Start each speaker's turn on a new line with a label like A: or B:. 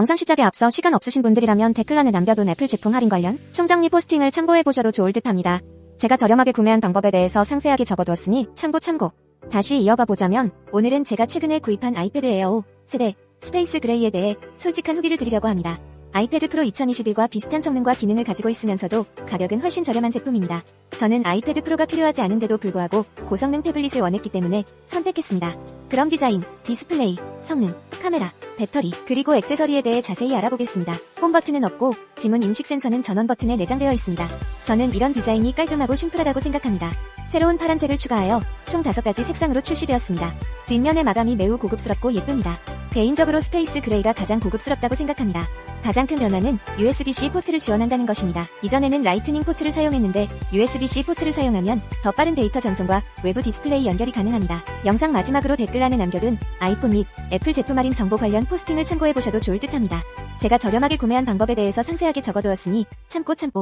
A: 영상 시작에 앞서 시간 없으신 분들이라면 댓글란에 남겨둔 애플 제품 할인 관련 총정리 포스팅을 참고해보셔도 좋을 듯 합니다. 제가 저렴하게 구매한 방법에 대해서 상세하게 적어두었으니 참고 참고. 다시 이어가 보자면 오늘은 제가 최근에 구입한 아이패드 에어 5 세대 스페이스 그레이에 대해 솔직한 후기를 드리려고 합니다. 아이패드 프로 2021과 비슷한 성능과 기능을 가지고 있으면서도 가격은 훨씬 저렴한 제품입니다. 저는 아이패드 프로가 필요하지 않은데도 불구하고 고성능 태블릿을 원했기 때문에 선택했습니다. 그럼 디자인, 디스플레이, 성능, 카메라, 배터리, 그리고 액세서리에 대해 자세히 알아보겠습니다. 홈 버튼은 없고 지문 인식 센서는 전원 버튼에 내장되어 있습니다. 저는 이런 디자인이 깔끔하고 심플하다고 생각합니다. 새로운 파란색을 추가하여 총 5가지 색상으로 출시되었습니다. 뒷면의 마감이 매우 고급스럽고 예쁩니다. 개인적으로 스페이스 그레이가 가장 고급스럽다고 생각합니다. 가장 큰 변화는 USB-C 포트를 지원한다는 것입니다. 이전에는 라이트닝 포트를 사용했는데 USB-C 포트를 사용하면 더 빠른 데이터 전송과 외부 디스플레이 연결이 가능합니다. 영상 마지막으로 댓글란에 남겨둔 아이폰 및 애플 제품 할인 정보 관련 포스팅을 참고해보셔도 좋을 듯합니다. 제가 저렴하게 구매한 방법에 대해서 상세하게 적어두었으니 참고 참고.